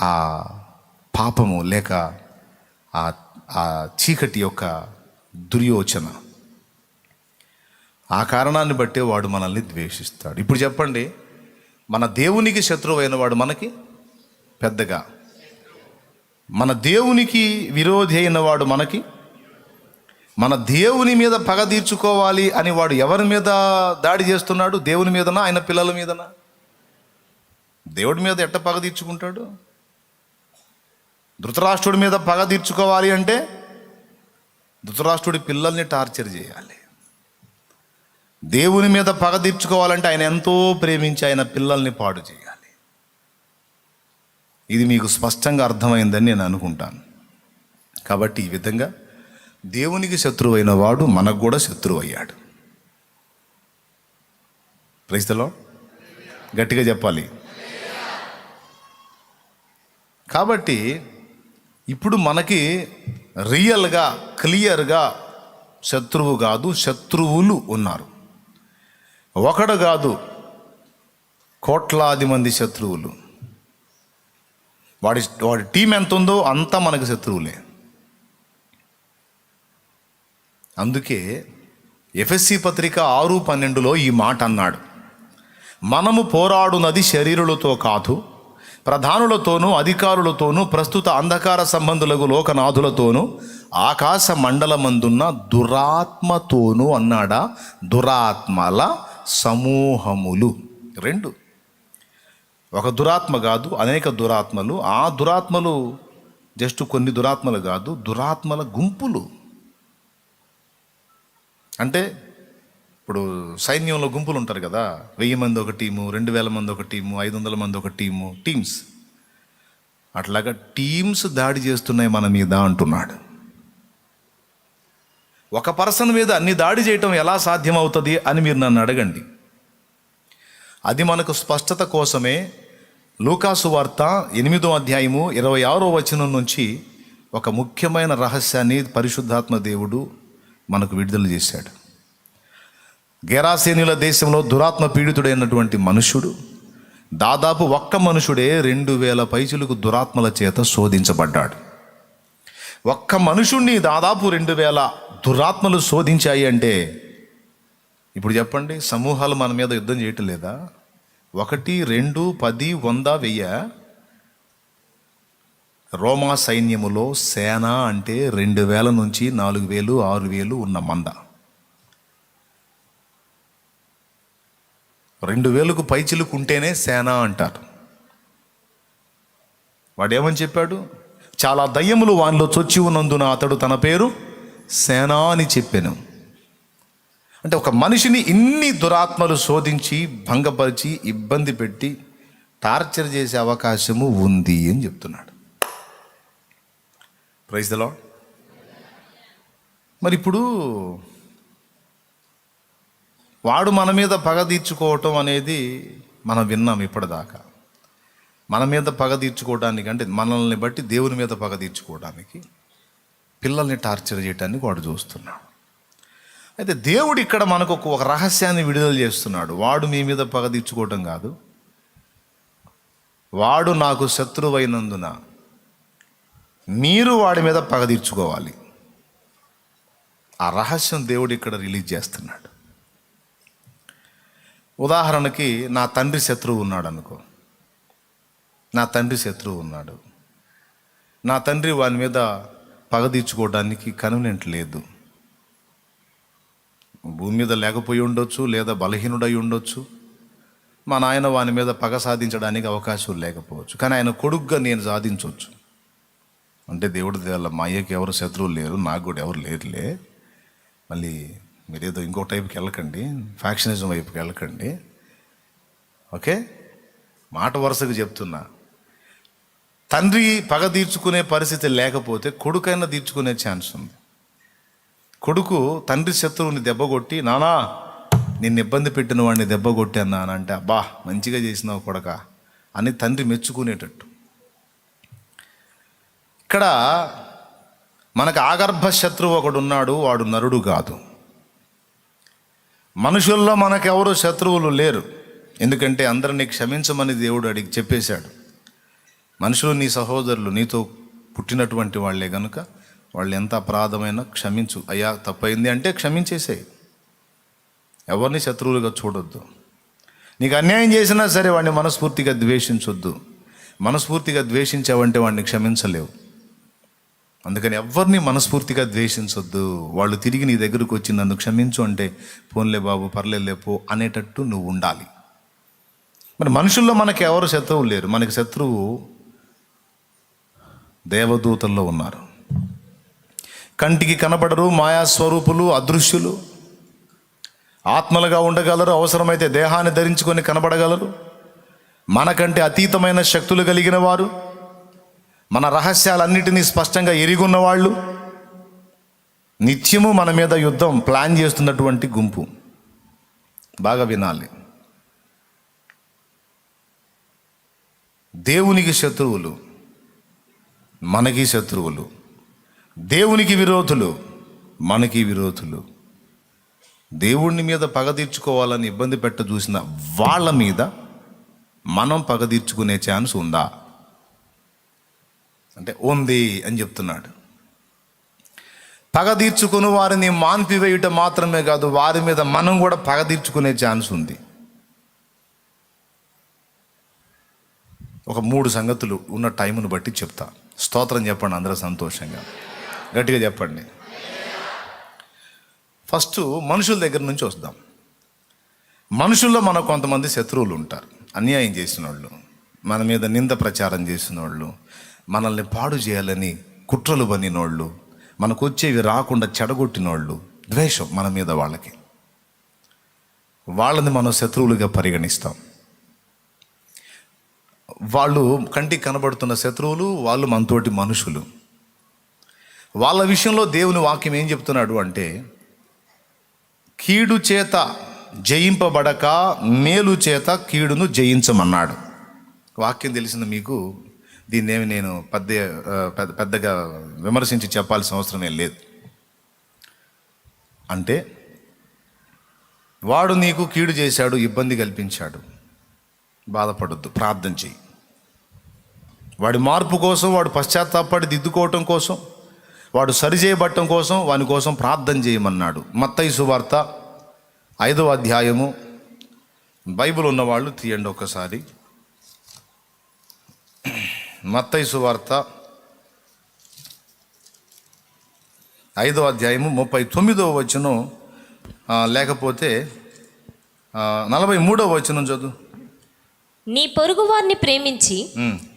ఆ పాపము లేక ఆ ఆ చీకటి యొక్క దుర్యోచన. ఆ కారణాన్ని బట్టే వాడు మనల్ని ద్వేషిస్తాడు. ఇప్పుడు చెప్పండి మన దేవునికి శత్రువైన వాడు మనకి పెద్దగా? మన దేవునికి విరోధి అయిన వాడు మనకి? మన దేవుని మీద పగ తీర్చుకోవాలి అని వాడు ఎవరి మీద దాడి చేస్తున్నాడు? దేవుని మీదనా? ఆయన పిల్లల మీదనా? దేవుడి మీద ఎట్ట పగ తీర్చుకుంటాడు? ధృతరాష్ట్రుడి మీద పగ తీర్చుకోవాలి అంటే ధృతరాష్ట్రుడి పిల్లల్ని టార్చర్ చేయాలి. దేవుని మీద పగ తీర్చుకోవాలంటే ఆయన ఎంతో ప్రేమించి ఆయన పిల్లల్ని పాడు చేయాలి. ఇది మీకు స్పష్టంగా అర్థమైందని నేను అనుకుంటాను. కాబట్టి ఈ విధంగా దేవునికి శత్రువైన వాడు మనకు కూడా శత్రువు అయ్యాడు ప్రైస్తలో గట్టిగా చెప్పాలి. కాబట్టి ఇప్పుడు మనకి రియల్గా క్లియర్గా శత్రువు కాదు శత్రువులు ఉన్నారు. ఒకడు కాదు కోట్లాది మంది శత్రువులు. వాడి వాడి టీం ఎంత ఉందో అంతా మనకు శత్రువులే. అందుకే ఎఫ్ఎస్సి పత్రిక ఆరు పన్నెండులో ఈ మాట అన్నాడు మనము పోరాడునది శరీరులతో కాదు ప్రధానులతోనూ అధికారులతోనూ ప్రస్తుత అంధకార సంబంధులకు లోకనాథులతోనూ ఆకాశ మండలమందున్న దురాత్మతోనూ అన్నాడా? దురాత్మల సమూహములు. రెండు. ఒక దురాత్మ కాదు అనేక దురాత్మలు. ఆ దురాత్మలు జస్ట్ కొన్ని దురాత్మలు కాదు దురాత్మల గుంపులు. అంటే ఇప్పుడు సైన్యంలో గుంపులు ఉంటారు కదా వెయ్యి మంది ఒక టీము రెండు వేల మంది ఒక టీము ఐదు వందల మంది ఒక టీము టీమ్స్. అట్లాగా టీమ్స్ దాడి చేస్తున్నాయి మన మీద అంటున్నాడు. ఒక పర్సన్ మీద అన్ని దాడి చేయటం ఎలా సాధ్యమవుతుంది అని మీరు నన్ను అడగండి. అది మనకు స్పష్టత కోసమే లూకాసు వార్త ఎనిమిదో అధ్యాయము ఇరవై ఆరో వచనం నుంచి ఒక ముఖ్యమైన రహస్యాన్ని పరిశుద్ధాత్మ దేవుడు మనకు విడుదల చేశాడు. గెరాసేనుల దేశంలో దురాత్మ పీడితుడైనటువంటి మనుషుడు దాదాపు ఒక్క మనుషుడే రెండు వేల పైచులకు దురాత్మల చేత శోధించబడ్డాడు. ఒక్క మనుషుణ్ణి దాదాపు రెండు వేల దురాత్మలు శోధించాయి అంటే ఇప్పుడు చెప్పండి సమూహాలు మన మీద యుద్ధం చేయటం లేదా? ఒకటి రెండు పది వంద వెయ్య. రోమా సైన్యములో సేన అంటే రెండు వేల నుంచి నాలుగు వేలు ఆరు వేలు ఉన్న మంద. రెండు వేలకు పైచిలుకు ఉంటేనే సేన అంటారు. వాడు ఏమని చెప్పాడు? చాలా దయ్యములు వానిలో చొచ్చి ఉన్నందున అతడు తన పేరు సేనా అని చెప్పాను. అంటే ఒక మనిషిని ఇన్ని దురాత్మలు శోధించి భంగపరిచి ఇబ్బంది పెట్టి టార్చర్ చేసే అవకాశము ఉంది అని చెప్తున్నాడు. ప్రైజ్ దలో మరి ఇప్పుడు వాడు మన మీద పగ తీర్చుకోవటం అనేది మనం విన్నాం ఇప్పటిదాకా. మన మీద పగ తీర్చుకోవడానికి అంటే మనల్ని బట్టి దేవుని మీద పగ తీర్చుకోవడానికి పిల్లల్ని టార్చర్ చేయడానికి వాడు చూస్తున్నాడు. అయితే దేవుడు ఇక్కడ మనకు ఒక- రహస్యాన్ని విడుదల చేస్తున్నాడు. వాడు మీ మీద పగ తీర్చుకోవటం కాదు. వాడు నాకు శత్రువైనందున మీరు వాడి మీద పగ తీర్చుకోవాలి. ఆ రహస్యం దేవుడు ఇక్కడ రిలీజ్ చేస్తున్నాడు. ఉదాహరణకి నా తండ్రి శత్రువు ఉన్నాడు అనుకో నా తండ్రి శత్రువు ఉన్నాడు. నా తండ్రి వాని మీద పగ తీర్చుకోవడానికి కన్వీనెంట్ లేదు. భూమి మీద లేకపోయి ఉండొచ్చు లేదా బలహీనుడై ఉండొచ్చు. మా నాయన వాని మీద పగ సాధించడానికి అవకాశం లేకపోవచ్చు. కానీ ఆయన కొడుగ్గా నేను సాధించవచ్చు అంటే దేవుడి దేవాల మా అయ్యకి ఎవరు శత్రువులు లేరు నాకు కూడా ఎవరు లేరులే. మళ్ళీ మీరేదో ఇంకో టైపుకి వెళ్ళకండి ఫ్యాక్షనిజం వైపుకి వెళ్ళకండి. ఓకే? మాట వరుసగా చెప్తున్నా. తండ్రి పగ తీర్చుకునే పరిస్థితి లేకపోతే కొడుకైనా తీర్చుకునే ఛాన్స్ ఉంది. కొడుకు తండ్రి శత్రువుని దెబ్బ కొట్టి నానా నిన్ను ఇబ్బంది పెట్టిన వాడిని దెబ్బ కొట్టాను నాన్న అంటే అబ్బా మంచిగా చేసినావు కొడక అని తండ్రి మెచ్చుకునేటట్టు. ఇక్కడ మనకు ఆగర్భ శత్రువు ఒకడున్నాడు వాడు నరుడు కాదు. మనుషుల్లో మనకెవరు శత్రువులు లేరు. ఎందుకంటే అందరినీ క్షమించమని దేవుడు అడిగి చెప్పేశాడు. మనుషులు నీ సహోదరులు నీతో పుట్టినటువంటి వాళ్ళే కనుక వాళ్ళు ఎంత అపరాధమైనా క్షమించు. అయ్యా తప్పైంది అంటే క్షమించేసేయి. ఎవరిని శత్రువులుగా చూడొద్దు. నీకు అన్యాయం చేసినా సరే వాడిని మనస్ఫూర్తిగా ద్వేషించొద్దు. మనస్ఫూర్తిగా ద్వేషించావంటే వాడిని క్షమించలేవు. అందుకని ఎవరిని మనస్ఫూర్తిగా ద్వేషించొద్దు. వాళ్ళు తిరిగి నీ దగ్గరకు వచ్చి నన్ను క్షమించు అంటే పోన్లే బాబు పర్లేదులే పో అనేటట్టు నువ్వు ఉండాలి. మరి మనుషుల్లో మనకి ఎవరు శత్రువు లేరు. మనకి శత్రువు దేవదూతల్లో ఉన్నారు. కంటికి కనబడరు మాయా స్వరూపులు అదృశ్యులు. ఆత్మలుగా ఉండగలరు అవసరమైతే దేహాన్ని ధరించుకొని కనబడగలరు. మనకంటే అతీతమైన శక్తులు కలిగిన వారు. మన రహస్యాలన్నిటినీ స్పష్టంగా ఎరిగున్న వాళ్ళు నిత్యము మన మీద యుద్ధం ప్లాన్ చేస్తున్నటువంటి గుంపు. బాగా వినాలి. దేవునికి శత్రువులు మనకి శత్రువులు. దేవునికి విరోధులు మనకి విరోధులు. దేవుణ్ణి మీద పగ తీర్చుకోవాలని ఇబ్బంది పెట్ట చూసిన వాళ్ళ మీద మనం పగ తీర్చుకునే ఛాన్స్ ఉందా? అంటే ఉంది అని చెప్తున్నాడు. పగ తీర్చుకుని వారిని మాన్పివేయుట మాత్రమే కాదు వారి మీద మనం కూడా పగ తీర్చుకునే ఛాన్స్ ఉంది. ఒక మూడు సంగతులు ఉన్న టైంను బట్టి చెప్తా. స్తోత్రం చెప్పండి అందరూ సంతోషంగా. గట్టిగా చెప్పండి. ఫస్ట్ మనుషుల దగ్గర నుంచి వస్తాం. మనుషుల్లో మనకు కొంతమంది శత్రువులు ఉంటారు. అన్యాయం చేసిన వాళ్ళు మన మీద నింద ప్రచారం చేసిన వాళ్ళు మనల్ని పాడు చేయాలని కుట్రలు పనినోళ్ళు మనకు వచ్చేవి రాకుండా చెడగొట్టినోళ్ళు ద్వేషం మన మీద వాళ్ళకి. వాళ్ళని మనం శత్రువులుగా పరిగణిస్తాం. వాళ్ళు కంటికి కనబడుతున్న శత్రువులు వాళ్ళు మనతోటి మనుషులు. వాళ్ళ విషయంలో దేవుని వాక్యం ఏం చెప్తున్నాడు అంటే కీడు చేత జయింపబడక మేలు చేత కీడును జయించమన్నాడు. వాక్యం తెలిసిన మీకు? దీన్నేమి నేను పెద్ద పెద్ద పెద్దగా విమర్శించి చెప్పాల్సిన అవసరం ఏం లేదు. అంటే వాడు నీకు కీడు చేశాడు ఇబ్బంది కల్పించాడు. బాధపడొద్దు ప్రార్థన చెయ్యి. వాడి మార్పు కోసం వాడు పశ్చాత్తాపడి దిద్దుకోవటం కోసం వాడు సరిచేయబట్టం కోసం వాని కోసం ప్రార్థన చేయమన్నాడు. మత్తయి సువార్త ఐదవ అధ్యాయము. బైబిల్ ఉన్నవాళ్ళు తీయండి ఒక్కసారి. మత్తయి సువార్త ఐదవ అధ్యాయము ముప్పై తొమ్మిదవ వచనం లేకపోతే నలభై మూడవ వచనం చదువు. నీ పొరుగు వారిని ప్రేమించి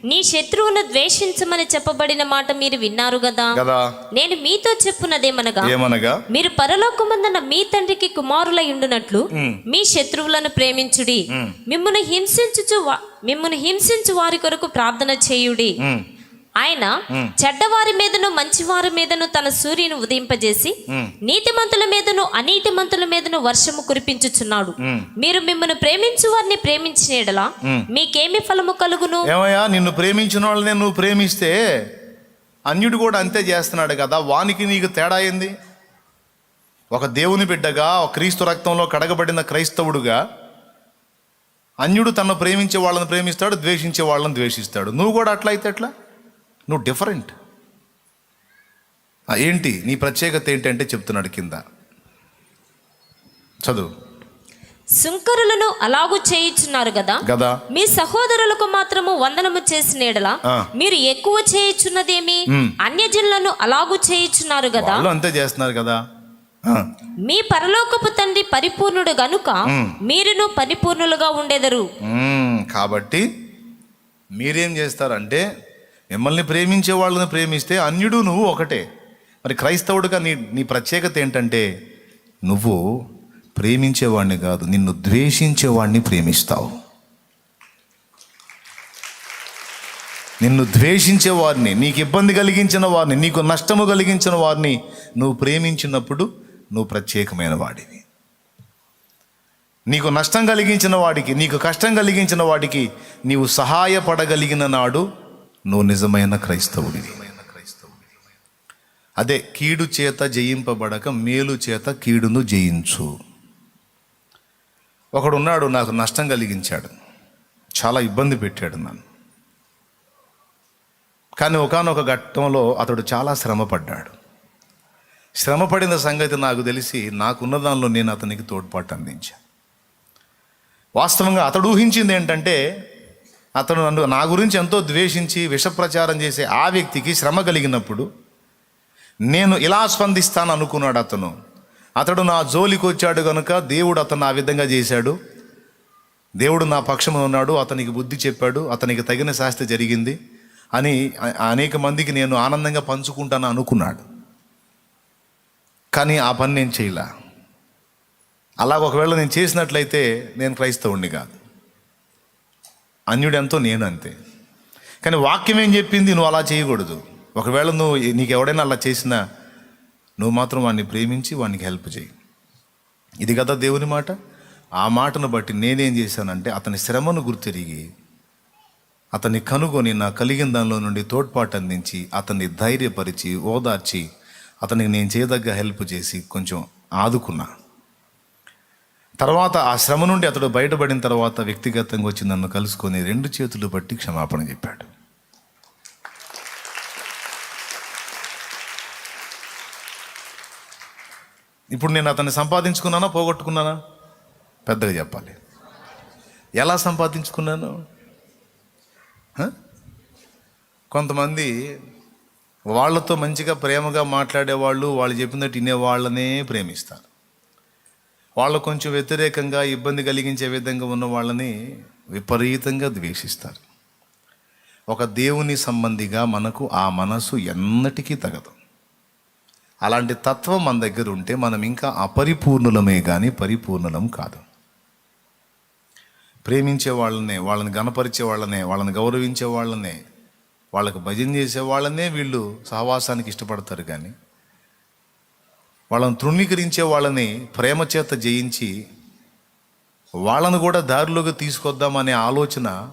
నీ శత్రువును ద్వేషించమని చెప్పబడిన మాట మీరు విన్నారు కదా నేను మీతో చెప్పున్నదేమనగా ఏమనగా? మీరు పరలోకమందున మీ తండ్రికి కుమారులై ఉండునట్లు. మీ శత్రువులను ప్రేమించుడి. ఉమ్. మిమ్మును హింసించుచు మిమ్మును హింసించు వారి కొరకు ప్రార్థన చేయుడి. ఆయన చెడ్డవారి మీదను మంచివారి మీదను తన సూర్యుని ఉదయింపజేసి. నీతిమంతుల మీదను అనీతిమంతుల మీదను వర్షము కురిపించుచున్నాడు. మీరు మిమ్మల్ని ప్రేమించు వారిని ప్రేమించిన ఎడల మీకేమి ఫలము కలుగును? ఏమయ్యా నిన్ను ప్రేమించిన వాళ్ళని నువ్వు ప్రేమిస్తే అన్యుడు కూడా అంతే చేస్తున్నాడు కదా వానికి నీకు తేడా ఏంది? ఒక దేవుని బిడ్డగా ఒక క్రీస్తు రక్తంలో కడగబడిన క్రైస్తవుడుగా అన్యుడు తను ప్రేమించే వాళ్ళని ప్రేమిస్తాడు ద్వేషించే వాళ్ళని ద్వేషిస్తాడు. నువ్వు కూడా అట్లా అయితే ఎట్లా? నువ్వు డిఫరెంట్ ఏంటి? నీ ప్రత్యేకత ఏంటంటే చెప్తున్నాడు కింద. చదువు. సుంకరులను అలాగు చేయుచున్నారు కదా కదా మీ సహోదరులకు మాత్రము వందనము చేసిన ఎడల. మీరు ఎక్కువ చేయుచున్నదేమి? అన్యజనులను అలాగు చేయుచున్నారు కదా వాళ్ళు అంతే చేస్తున్నారు కదా. మీ పరలోకపు తండ్రి పరిపూర్ణుడు గనుక మీరును పరిపూర్ణులుగా ఉండెదరు. కాబట్టి మీరేం చేస్తారంటే మిమ్మల్ని ప్రేమించే వాళ్ళని ప్రేమిస్తే అన్యుడు నువ్వు ఒకటే. మరి క్రైస్తవుడిగా నీ నీ ప్రత్యేకత ఏంటంటే నువ్వు ప్రేమించేవాడిని కాదు నిన్ను ద్వేషించేవాడిని ప్రేమిస్తావు. నిన్ను ద్వేషించే వారిని నీకు ఇబ్బంది కలిగించిన వారిని నీకు నష్టము కలిగించిన వారిని నువ్వు ప్రేమించినప్పుడు నువ్వు ప్రత్యేకమైన వాడివి. నీకు నష్టం కలిగించిన వాడికి నీకు కష్టం కలిగించిన వాడికి నీవు సహాయపడగలిగిన నాడు నువ్వు నిజమైన క్రైస్తవుడివి. అదే కీడు చేత జయింపబడక మేలు చేత కీడును జయించు. ఒకడున్నాడు నాకు నష్టం కలిగించాడు. చాలా ఇబ్బంది పెట్టాడు నన్ను. కానీ ఒకానొక ఘట్టంలో అతడు చాలా శ్రమపడ్డాడు. శ్రమపడిన సంగతి నాకు తెలిసి నాకున్న దానిలో నేను అతనికి తోడ్పాటు అందించాను. వాస్తవంగా అతడు ఊహించింది ఏంటంటే అతను నన్ను నా గురించి ఎంతో ద్వేషించి విషప్రచారం చేసే ఆ వ్యక్తికి శ్రమ కలిగినప్పుడు నేను ఇలా స్పందిస్తాను అనుకున్నాడు అతను. అతడు నా జోలికి వచ్చాడు కనుక దేవుడు అతను ఆ విధంగా చేశాడు. దేవుడు నా పక్షంలో ఉన్నాడు అతనికి బుద్ధి చెప్పాడు అతనికి తగిన శాస్త్ర జరిగింది అని అనేక మందికి నేను ఆనందంగా పంచుకుంటాను అనుకున్నాడు కానీ ఆ పని నేను చేయలే. అలా ఒకవేళ నేను చేసినట్లయితే నేను క్రైస్తవుణ్ణి కాదు. అన్యుడెంతో నేను అంతే కానీ వాక్యం ఏం చెప్పింది? నువ్వు అలా చేయకూడదు. ఒకవేళ నువ్వు నీకు ఎవడైనా అలా చేసినా నువ్వు మాత్రం వాడిని ప్రేమించి వాడికి హెల్ప్ చేయి. ఇది కదా దేవుని మాట? ఆ మాటను బట్టి నేనేం చేశానంటే అతని శ్రమను గుర్తిరిగి అతన్ని కనుగొని నా కలిగిన దానిలో నుండి తోడ్పాటు అందించి అతన్ని ధైర్యపరిచి ఓదార్చి అతనికి నేను చేయదగ్గ హెల్ప్ చేసి కొంచెం ఆదుకున్నా. తర్వాత ఆ శ్రమ నుండి అతడు బయటపడిన తర్వాత వ్యక్తిగతంగా వచ్చి నన్ను కలుసుకొని రెండు చేతులు బట్టి క్షమాపణ చెప్పాడు. ఇప్పుడు నేను అతన్ని సంపాదించుకున్నానా పోగొట్టుకున్నానా? పెద్దగా చెప్పాలి. ఎలా సంపాదించుకున్నాను? కొంతమంది వాళ్ళతో మంచిగా ప్రేమగా మాట్లాడేవాళ్ళు వాళ్ళు చెప్పినట్టు వినేవాళ్ళనే ప్రేమిస్తారు. వాళ్ళు కొంచెం వ్యతిరేకంగా ఇబ్బంది కలిగించే విధంగా ఉన్న వాళ్ళని విపరీతంగా ద్వేషిస్తారు. ఒక దేవుని సంబంధిగా మనకు ఆ మనసు ఎన్నటికీ తగదు. అలాంటి తత్వం మన దగ్గర ఉంటే మనం ఇంకా అపరిపూర్ణులమే కానీ పరిపూర్ణులం కాదు. ప్రేమించే వాళ్ళనే వాళ్ళని గణపరిచే వాళ్ళనే వాళ్ళని గౌరవించే వాళ్ళనే వాళ్ళకి భజన చేసే వాళ్ళనే వీళ్ళు సహవాసానికి ఇష్టపడతారు కానీ వాళ్ళని తృణీకరించే వాళ్ళని ప్రేమ చేత జయించి వాళ్ళను కూడా దారిలోకి తీసుకొద్దామనే ఆలోచన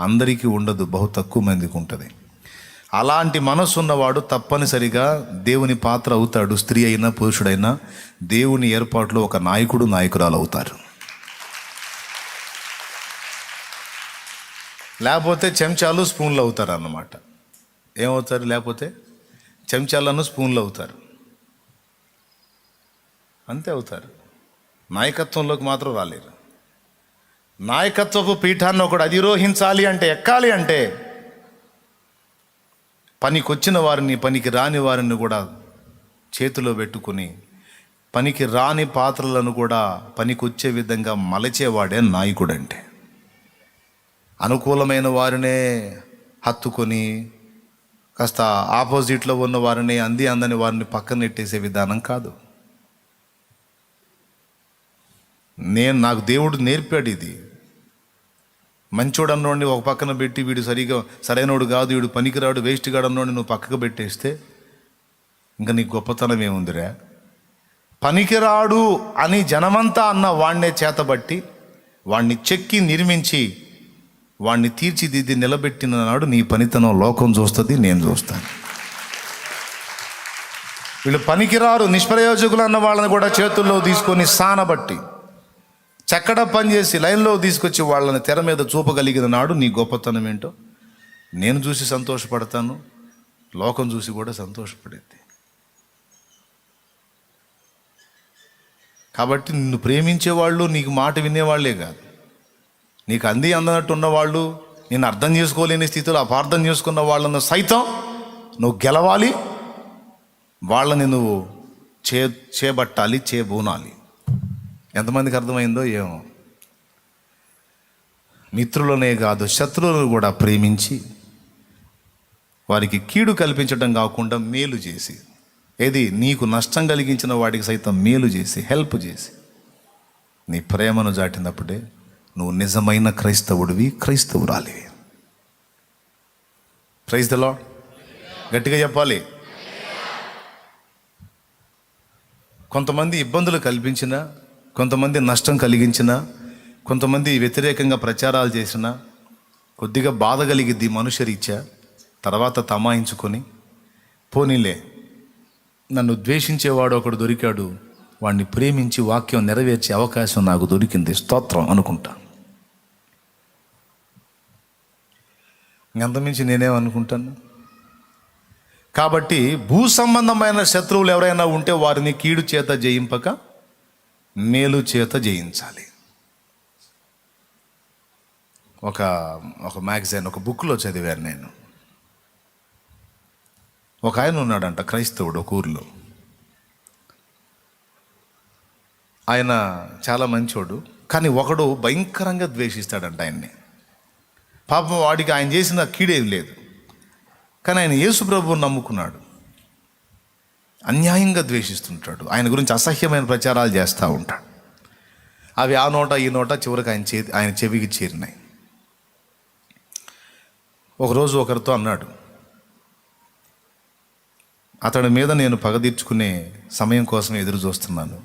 అందరికీ ఉండదు బహు తక్కువ మందికి ఉంటుంది. అలాంటి మనసు ఉన్నవాడు తప్పనిసరిగా దేవుని పాత్ర అవుతాడు స్త్రీ అయినా పురుషుడైనా దేవుని ఏర్పాట్లో ఒక నాయకుడు నాయకురాలు అవుతారు. లేకపోతే చెంచాలు స్పూన్లు అవుతారు అన్నమాట. ఏమవుతారు? లేకపోతే చెంచాలను స్పూన్లు అవుతారు. అంతే అవుతారు. నాయకత్వంలోకి మాత్రం రాలేరు. నాయకత్వపు పీఠాన్ని ఒకడు అధిరోహించాలి అంటే ఎక్కాలి అంటే పనికొచ్చిన వారిని పనికి రాని వారిని కూడా చేతిలో పెట్టుకుని పనికి రాని పాత్రలను కూడా పనికొచ్చే విధంగా మలచేవాడే నాయకుడు అంటే అనుకూలమైన వారినే హత్తుకొని కాస్త ఆపోజిట్లో ఉన్న వారిని అంది అందని వారిని పక్కన నెట్టేసే విధానం కాదు. నేను నాకు దేవుడు నేర్పాడు ఇది. మంచోడు అన్నోడిని ఒక పక్కన పెట్టి వీడు సరిగా సరైనోడు కాదు వీడు పనికిరాడు వేస్ట్ గాడు అన్నోడిని నువ్వు పక్కకు పెట్టేస్తే ఇంకా నీ గొప్పతనం ఏముందిరా? పనికిరాడు అని జనమంతా అన్న వాణ్ణే చేతబట్టి వాణ్ణి చెక్కి నిర్మించి వాణ్ణి తీర్చిదిద్ది నిలబెట్టిన నాడు నీ పనితనం లోకం చూస్తుంది నేను చూస్తాను. వీళ్ళు పనికిరారు నిష్ప్రయోజకులు అన్న వాళ్ళని కూడా చేతుల్లో తీసుకొని సానబట్టి చక్కడ పనిచేసి లైన్లో తీసుకొచ్చి వాళ్ళని తెర మీద చూపగలిగిన నాడు నీ గొప్పతనం ఏంటో నేను చూసి సంతోషపడతాను లోకం చూసి కూడా సంతోషపడేది. కాబట్టి నిన్ను ప్రేమించేవాళ్ళు నీకు మాట వినేవాళ్ళే కాదు. నీకు అంది అందనట్టు ఉన్నవాళ్ళు నేను అర్థం చేసుకోలేని స్థితిలో అపార్థం చేసుకున్న వాళ్ళను సైతం నువ్వు గెలవాలి. వాళ్ళని నువ్వు చే చేపట్టాలి చేబూనాలి. ఎంతమందికి అర్థమైందో ఏమో. మిత్రులనే కాదు శత్రువులను కూడా ప్రేమించి వారికి కీడు కల్పించడం కాకుండా మేలు చేసి ఏది నీకు నష్టం కలిగించిన వాడికి సైతం మేలు చేసి హెల్ప్ చేసి నీ ప్రేమను దాటినప్పుడే నువ్వు నిజమైన క్రైస్తవుడివి క్రైస్తవురాలివి. ప్రైజ్ ద గట్టిగా చెప్పాలి. కొంతమంది ఇబ్బందులు కల్పించిన కొంతమంది నష్టం కలిగించిన కొంతమంది వ్యతిరేకంగా ప్రచారాలు చేసిన కొద్దిగా బాధ కలిగిద్ది మనుషరీత్యా తర్వాత తమాయించుకొని పోనీలే నన్ను ద్వేషించేవాడు ఒకడు దొరికాడు వాడిని ప్రేమించి వాక్యం నెరవేర్చే అవకాశం నాకు దొరికింది స్తోత్రం అనుకుంటా. ఇంకంతమించి నేనేమనుకుంటాను కాబట్టి భూ సంబంధమైన శత్రువులు ఎవరైనా ఉంటే వారిని కీడు చేత జయింపక మేలు చేత జయించాలి. ఒక ఒక మ్యాగజైన్ ఒక బుక్లో చదివాను నేను. ఒక ఆయన ఉన్నాడంట క్రైస్తవుడు ఒక ఊర్లో. ఆయన చాలా మంచోడు కానీ ఒకడు భయంకరంగా ద్వేషిస్తాడంట ఆయన్ని. పాపం వాడికి ఆయన చేసిన కీడేది లేదు. కానీ ఆయన యేసు ప్రభువుని నమ్ముకున్నాడు. అన్యాయంగా ద్వేషిస్తుంటాడు. ఆయన గురించి అసహ్యమైన ప్రచారాలు చేస్తూ ఉంటాడు. అవి ఆ నోట ఈ నోట చివరికి ఆయన చే ఆయన చెవికి చేరినాయి. ఒకరోజు ఒకరితో అన్నాడు అతడి మీద నేను పగ తీర్చుకునే సమయం కోసం ఎదురు చూస్తున్నాను.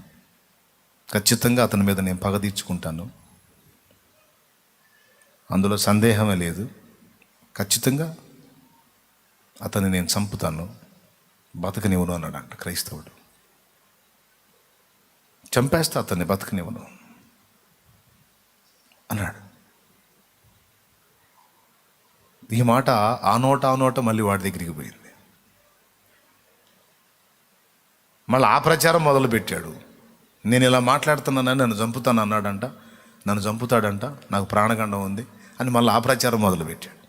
ఖచ్చితంగా అతని మీద నేను పగ తీర్చుకుంటాను. అందులో సందేహమే లేదు. ఖచ్చితంగా అతన్ని నేను చంపుతాను. బతకనివ్వను అన్నాడంట క్రైస్తవుడు. చంపేస్తా అతన్ని బతకనివ్వను అన్నాడు. ఈ మాట ఆ నోట ఆ నోట మళ్ళీ వాడి దగ్గరికి పోయింది. మళ్ళీ ఆ ప్రచారం మొదలుపెట్టాడు. నేను ఇలా మాట్లాడుతున్నానని నన్ను చంపుతాను అన్నాడంట. నన్ను చంపుతాడంట. నాకు ప్రాణగండం ఉంది. అని మళ్ళీ ఆ ప్రచారం మొదలుపెట్టాడు.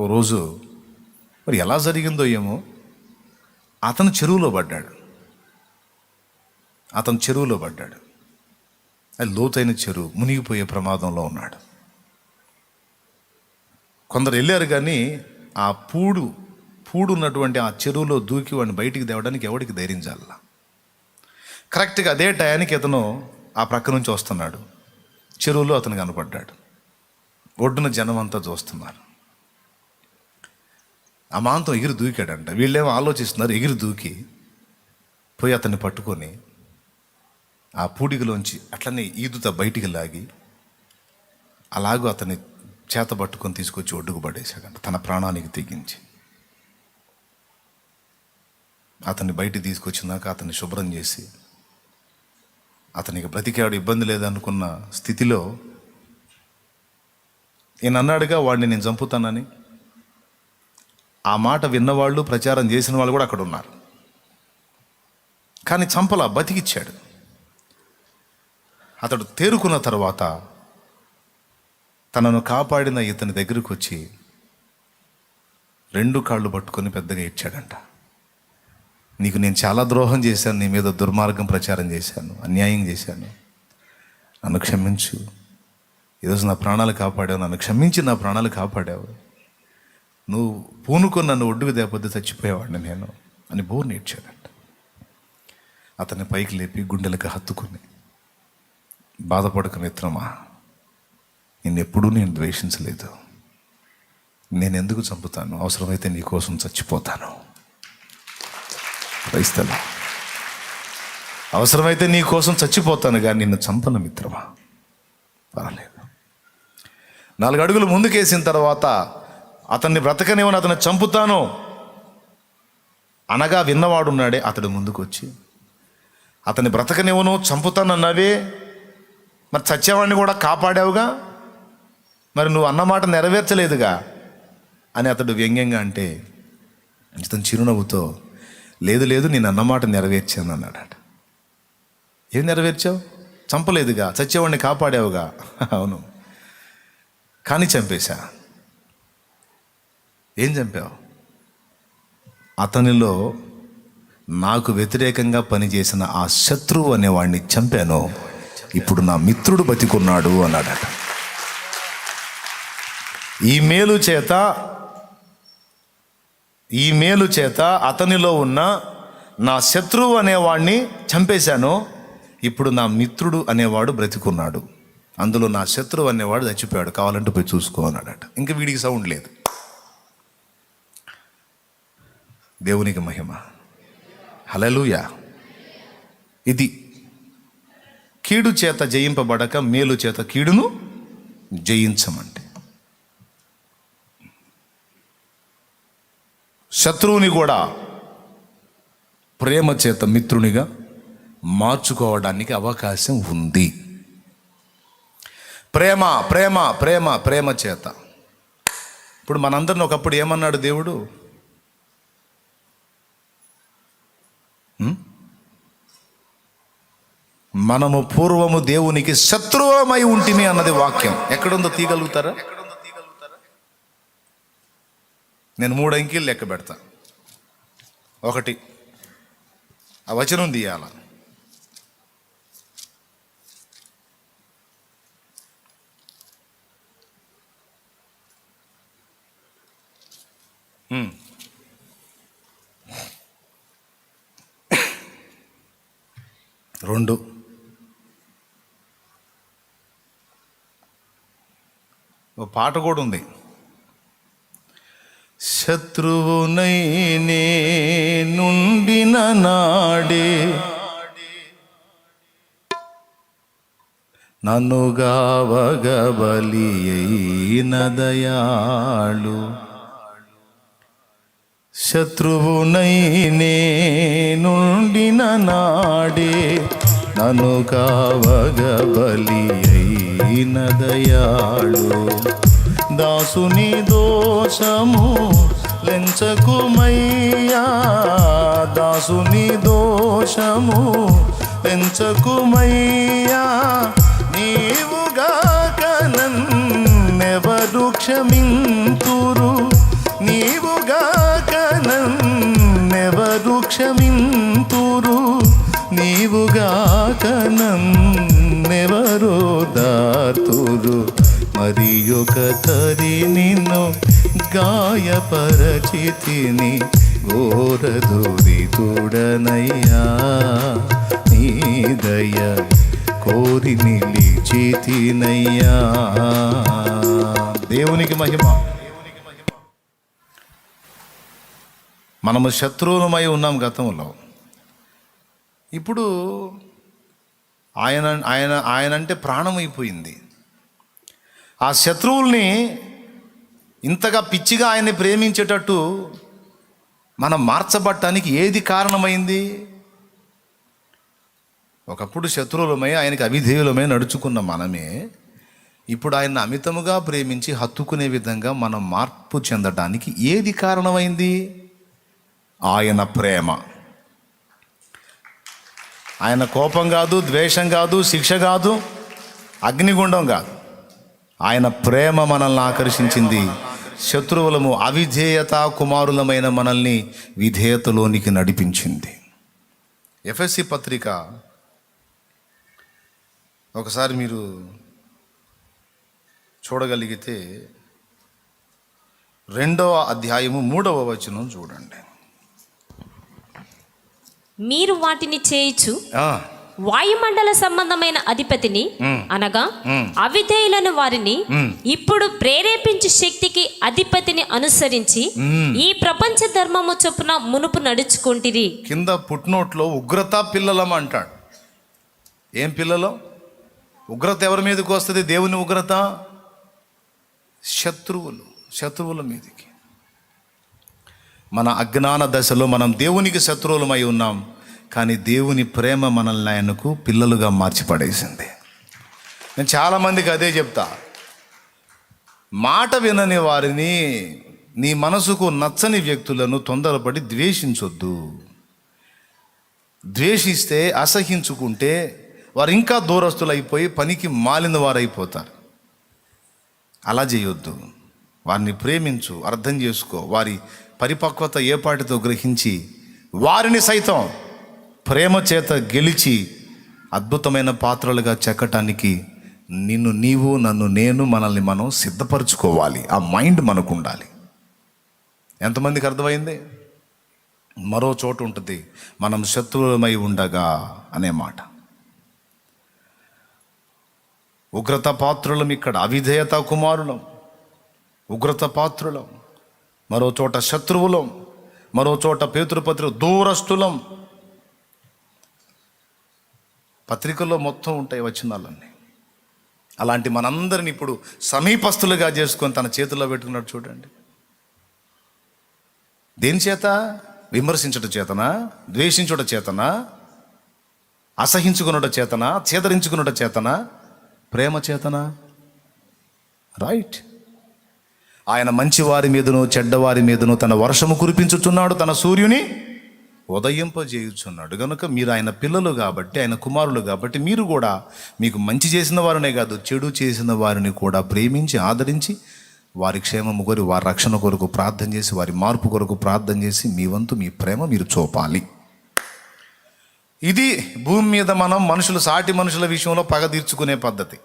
ఓ రోజు మరి ఎలా జరిగిందో ఏమో అతను చెరువులో పడ్డాడు. అతను చెరువులో పడ్డాడు. అది లోతైన చెరువు మునిగిపోయే ప్రమాదంలో ఉన్నాడు. కొందరు వెళ్ళారు కానీ ఆ పూడు పూడు ఉన్నటువంటి ఆ చెరువులో దూకి వాడిని బయటికి తేవడానికి ఎవడికి ధైర్యం చాల కరెక్ట్గా అదే టయానికి ఇతను ఆ ప్రక్క నుంచి వస్తున్నాడు. చెరువులో అతను కనపడ్డాడు. ఒడ్డున జనం అంతా చూస్తున్నారు. ఆ మాంతం ఎగిరి దూకాడంట. వీళ్ళేమో ఆలోచిస్తున్నారు ఎగిరి దూకి పోయి అతన్ని పట్టుకొని ఆ పూడికలోంచి అట్లనే ఈదుత బయటికి లాగి అలాగూ అతన్ని చేత పట్టుకొని తీసుకొచ్చి ఒడ్డుకు పడేశాడంట తన ప్రాణానికి తెగించి. అతన్ని బయటికి తీసుకొచ్చినాక అతన్ని శుభ్రం చేసి అతనికి బ్రతికాడు ఇబ్బంది లేదనుకున్న స్థితిలో నేను అన్నాడుగా వాడిని నేను చంపుతానని. ఆ మాట విన్నవాళ్ళు ప్రచారం చేసిన వాళ్ళు కూడా అక్కడ ఉన్నారు కానీ చంపల బతికిచ్చాడు. అతడు తేరుకున్న తర్వాత తనను కాపాడిన ఇతని దగ్గరకు వచ్చి రెండు కాళ్ళు పట్టుకొని పెద్దగా ఇచ్చాడంట నీకు నేను చాలా ద్రోహం చేశాను నీ మీద దుర్మార్గం ప్రచారం చేశాను అన్యాయం చేశాను. నన్ను క్షమించు. ఈరోజు నా ప్రాణాలు కాపాడావు నన్ను క్షమించి నా ప్రాణాలు కాపాడావు. నువ్వు పూనుకొని నన్ను ఒడ్డుకు దేపొద్దు చచ్చిపోయేవాడిని నేను అని బోర్ నేర్చాడంట. అతన్ని పైకి లేపి గుండెలకు హత్తుకుని బాధపడక మిత్రమా నిన్నెప్పుడూ నేను ద్వేషించలేదు. నేను ఎందుకు చంపుతాను? అవసరమైతే నీ కోసం చచ్చిపోతాను. క్రైస్తలం. అవసరమైతే నీ కోసం చచ్చిపోతాను కానీ నిన్ను చంపను మిత్రమా? పర్వాలేదు. నాలుగు అడుగులు ముందుకేసిన తర్వాత అతన్ని బ్రతకనివని అతన్ని చంపుతాను అనగా విన్నవాడున్నాడే అతడు ముందుకు వచ్చి అతన్ని బ్రతకనివ్వను చంపుతానన్నావే మరి చచ్చేవాడిని కూడా కాపాడావుగా? మరి నువ్వు అన్నమాట నెరవేర్చలేదుగా? అని అతడు వ్యంగ్యంగా అంటే ఇతను చిరునవ్వుతో లేదు లేదు నేను అన్నమాట నెరవేర్చాను అన్నాడట. ఏం నెరవేర్చావు? చంపలేదుగా చచ్చేవాడిని కాపాడావుగా. అవును. కానీ చంపేశా? ఏం చంపావు? అతనిలో నాకు వ్యతిరేకంగా పనిచేసిన ఆ శత్రువు అనేవాడిని చంపాను. ఇప్పుడు నా మిత్రుడు బతికున్నాడు అన్నాడట. ఈ మేలు చేత ఈ మేలు చేత అతనిలో ఉన్న నా శత్రువు అనేవాడిని చంపేశాను. ఇప్పుడు నా మిత్రుడు అనేవాడు బ్రతికున్నాడు. అందులో నా శత్రువు అనేవాడు చచ్చిపోయాడు. కావాలంటే పోయి చూసుకో అన్నాడట. ఇంకా వీడికి సౌండ్ లేదు. దేవునికి మహిమ. హలలుయా ఇది కీడు చేత జయింపబడక మేలు చేత కీడును జయించమంటే. శత్రువుని కూడా ప్రేమ చేత మిత్రునిగా మార్చుకోవడానికి అవకాశం ఉంది. ప్రేమ ప్రేమ ప్రేమ ప్రేమ చేత. ఇప్పుడు మనందరిని ఒకప్పుడు ఏమన్నాడు దేవుడు? మనము పూర్వము దేవునికి శత్రువమై ఉంటిమి అన్నది వాక్యం. ఎక్కడుందో తీయగలుగుతారా? నేను మూడు అంకీలు లెక్క పెడతా. ఒకటి ఆ వచనం తీయాల? రెండు. పాట కూడా ఉంది. శత్రువునై నుండిన నాడే. నన్నుగావగబలి అయిన దయాళు. శత్రువునై నుండిన నాడే. నన్ను కావగబలి అయిన దయాళు. దాసుని దోషము లెంచకుమయ్యా. దాసుని దోషము లెంచకుమయ్యా. నీవుగాక నన్నెవరు క్షమింతురు? నీవుగాక నన్నెవరు క్షమింతురు? నీవుగాక నన్ను మరి ఒక తరి నిన్ను గాయపరచితిని ఘోర దురితుడనయ్యా. నీ దయ కోరి నిలిచితినయ్యా. దేవునికి మహిమ. మనము శత్రువులమై ఉన్నాం గతంలో. ఇప్పుడు ఆయన ఆయన ఆయన అంటే ప్రాణం అయిపోయింది ఆ శత్రువుల్ని ఇంతగా పిచ్చిగా ఆయన్ని ప్రేమించేటట్టు మనం మార్చబట్టడానికి ఏది కారణమైంది? ఒకప్పుడు శత్రువులమై ఆయనకి అవిధేయులమై నడుచుకున్న మనమే ఇప్పుడు ఆయన అమితముగా ప్రేమించి హత్తుకునే విధంగా మనం మార్పు చెందడానికి ఏది కారణమైంది? ఆయన ప్రేమ. ఆయన కోపం కాదు ద్వేషం కాదు శిక్ష కాదు అగ్నిగుండం కాదు. ఆయన ప్రేమ మనల్ని ఆకర్షించింది. శత్రువులము అవిధేయత కుమారులమైన మనల్ని విధేయతలోనికి నడిపించింది. ఎఫ్ఎస్సి పత్రిక ఒకసారి మీరు చూడగలిగితే రెండవ అధ్యాయము మూడవ వచనం చూడండి. మీరు వాటిని చేయిచు. ఆ, వాయుమండల సంబంధమైన అధిపతిని అనగా అవిధేయులను వారిని ఇప్పుడు ప్రేరేపించే శక్తికి అధిపతిని అనుసరించి ఈ ప్రపంచ ధర్మము చొప్పున మునుపు నడుచుకుంటిరి. కింద పుట్నోట్లో ఉగ్రత పిల్లలం అంటాడు. ఏం పిల్లలం? ఉగ్రత ఎవరి మీదకి వస్తుంది? దేవుని ఉగ్రత? శత్రువులు శత్రువుల మీదకి. మన అజ్ఞాన దశలో మనం దేవునికి శత్రువులమై ఉన్నాం. కానీ దేవుని ప్రేమ మనల్ని ఆయనకు పిల్లలుగా మార్చి పడేసింది నేను చాలామందికి అదే చెప్తా. మాట వినని వారిని నీ మనసుకు నచ్చని వ్యక్తులను తొందరపడి ద్వేషించొద్దు. ద్వేషిస్తే అసహించుకుంటే వారు ఇంకా దూరస్తులైపోయి పనికి మాలిన వారు అయిపోతారు అలా చేయొద్దు. వారిని ప్రేమించు అర్థం చేసుకో. వారి పరిపక్వత ఏపాటితో గ్రహించి వారిని సైతం ప్రేమ చేత గెలిచి అద్భుతమైన పాత్రలుగా చెక్కటానికి నిన్ను నీవు నన్ను నేను మనల్ని మనం సిద్ధపరచుకోవాలి. ఆ మైండ్ మనకు ఉండాలి ఎంతమందికి అర్థమైంది? మరో చోటు ఉంటుంది మనం శత్రువులమై ఉండగా అనే మాట. ఉగ్రత పాత్రులం ఇక్కడ అవిధేయత కుమారులం. ఉగ్రత పాత్రులం. మరో చోట శత్రువులం. మరో చోట పేతృపత్రి దూరస్తులం పత్రికల్లో మొత్తం ఉంటాయి వచనాలన్నీ. అలాంటి మనందరిని ఇప్పుడు సమీపస్తులుగా చేసుకొని తన చేతుల్లో పెట్టుకున్నాడు చూడండి. దేని చేత? విమర్శించుట చేతనా? ద్వేషించుట చేతనా? అసహించుకునుట చేతనా? చేదరించుకునుట చేతనా? ప్రేమ చేతనా? రైట్. ఆయన మంచి వారి మీదను చెడ్డవారి మీదను తన వర్షము కురిపించుచున్నాడు తన సూర్యుని. ఉదయింపజేయుచున్నాడు. కనుక మీరు ఆయన పిల్లలు కాబట్టి ఆయన కుమారులు కాబట్టి మీరు కూడా మీకు మంచి చేసిన వారినే కాదు చెడు చేసిన వారిని కూడా ప్రేమించి ఆదరించి వారి క్షేమము కోరి వారి రక్షణ కొరకు ప్రార్థన చేసి వారి మార్పు కొరకు ప్రార్థన చేసి మీ వంతు మీ ప్రేమ మీరు చూపాలి. ఇది భూమి మీద మనం మనుషులు సాటి మనుషుల విషయంలో పగ తీర్చుకునే పద్ధతి.